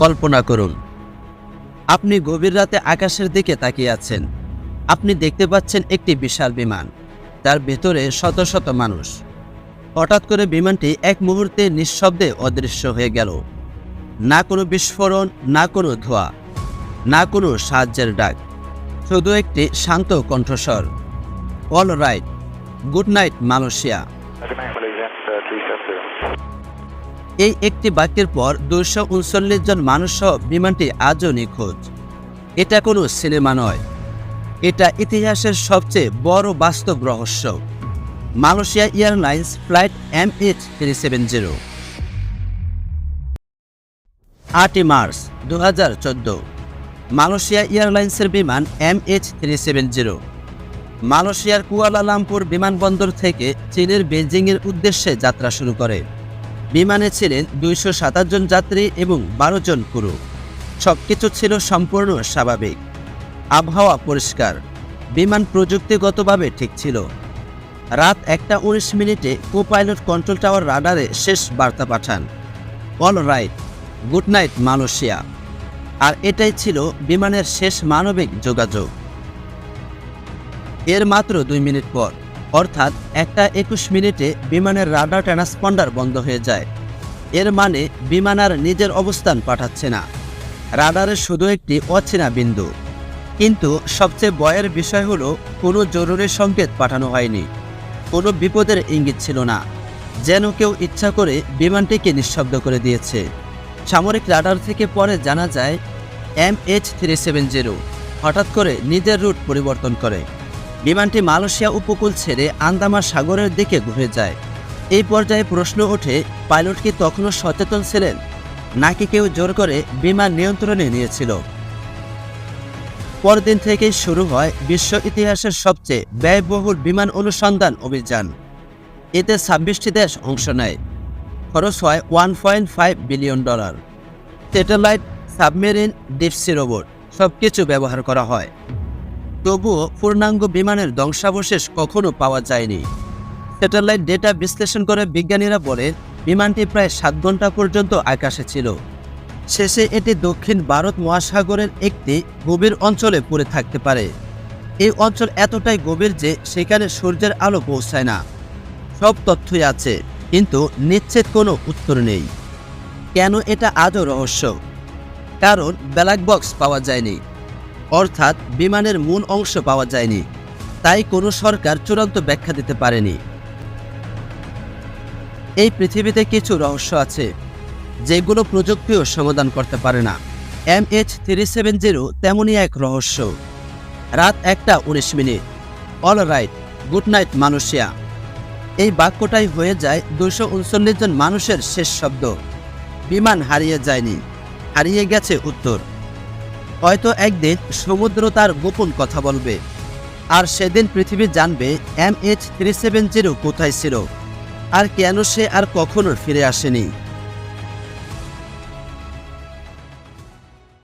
কল্পনা করুন। আপনি গভীর রাতে আকাশের দিকে তাকিয়ে আছেন। আপনি দেখতে পাচ্ছেন একটি বিশাল বিমান। তার ভেতরে শত শত মানুষ। হঠাৎ করে বিমানটি এক মুহূর্তে নিঃশব্দে অদৃশ্য হয়ে গেল। না কোনো বিস্ফোরণ, না কোনো ধোঁয়া, না কোনো সাহায্যের ডাক, শুধু একটি শান্ত কণ্ঠস্বর। All right, good night, Malaysia. এই একটি বাক্যের পর দুইশো উনচল্লিশ জন মানুষ সহ বিমানটি আজও নিখোঁজ। এটা কোনো সিনেমা নয়। এটা ইতিহাসের সবচেয়ে বড় বাস্তব রহস্য। Malaysia Airlines flight M H three seven zero. আটই মার্চ দু হাজার চোদ্দ। মালয়েশিয়া এয়ারলাইন্সের বিমান M H three seven zero. মালয়েশিয়ার কুয়ালালামপুর বিমানবন্দর থেকে চীনের বেজিংয়ের উদ্দেশ্যে যাত্রা শুরু করে। বিমানে ছিলেন দুইশো সাতাশ জন যাত্রী এবং বারো জন ক্রু। সবকিছু ছিল সম্পূর্ণ স্বাভাবিক। আবহাওয়া পরিষ্কার। বিমান প্রযুক্তিগতভাবে ঠিক ছিল। রাত একটা উনিশ মিনিটে কো পাইলট কন্ট্রোল টাওয়ার রাডারে শেষ বার্তা পাঠান। All right. Good night, Malaysia. আর এটাই ছিল বিমানের শেষ মানবিক যোগাযোগ। এর মাত্র দুই মিনিট পর। অর্থাৎ একটা একুশ মিনিটে বিমানের রাডার ট্রান্সপন্ডার বন্ধ হয়ে যায়। এর মানে বিমান আর নিজের অবস্থান পাঠাচ্ছে না। রাডারে শুধু একটি অচেনা বিন্দু। কিন্তু সবচেয়ে বয়ের বিষয় হলো, কোনো জরুরি সংকেত পাঠানো হয়নি। কোনো বিপদের ইঙ্গিত ছিল না। যেন কেউ ইচ্ছা করে বিমানটিকে নিঃশব্দ করে দিয়েছে। সামরিক রাডার থেকে পরে জানা যায়, M H three seven zero হঠাৎ করে নিজের রুট পরিবর্তন করে। বিমানটি মালয়েশিয়া উপকূল ছেড়ে আন্দামান সাগরের দিকে ঘুরে যায়। এই পর্যায়ে প্রশ্ন ওঠে, পাইলট কি তখনও সচেতন ছিলেন? নাকি কেউ জোর করে বিমান নিয়ন্ত্রণে নিয়েছিল? পরদিন থেকেই শুরু হয় বিশ্ব ইতিহাসের সবচেয়ে ব্যয়বহুল বিমান অনুসন্ধান অভিযান। এতে ছাব্বিশটি দেশ অংশ নেয়। খরচ হয় one point five billion dollar satellite, submarine, deep sea robot সব কিছু ব্যবহার করা হয়। তবুও পূর্ণাঙ্গ বিমানের ধ্বংসাবশেষ কখনো পাওয়া যায়নি। স্যাটেলাইট ডেটা বিশ্লেষণ করে বিজ্ঞানীরা বলে, বিমানটি প্রায় সাত ঘণ্টা পর্যন্ত আকাশে ছিল। শেষে এটি দক্ষিণ ভারত মহাসাগরের একটি গভীর অঞ্চলে পড়ে থাকতে পারে। এই অঞ্চল এতটাই গভীর যে সেখানে সূর্যের আলো পৌঁছায় না। সব তথ্যই আছে, কিন্তু নিশ্চিত কোনো উত্তর নেই। কেন এটা আজও রহস্য? কারণ ব্ল্যাক বক্স পাওয়া যায়নি। অর্থাৎ বিমানের মূল অংশ পাওয়া যায়নি। তাই কোনো সরকার চূড়ান্ত ব্যাখ্যা দিতে পারেনি। এই পৃথিবীতে কিছু রহস্য আছে, যেগুলো প্রযুক্তিও সমাধান করতে পারে না। M H three seven zero তেমনই এক রহস্য। রাত একটা উনিশ minute. All right, good night মানুষিয়া এই বাক্যটাই হয়ে যায় দুশো উনচল্লিশ জন মানুষের শেষ শব্দ। বিমান হারিয়ে যায়নি, হারিয়ে গেছে উত্তর। হয়তো একদিন সমুদ্র তার গোপন কথা বলবে। আর সেদিন পৃথিবী জানবে M H three seven zero কোথায় ছিল। আর কেন সে আর কখনো ফিরে আসেনি।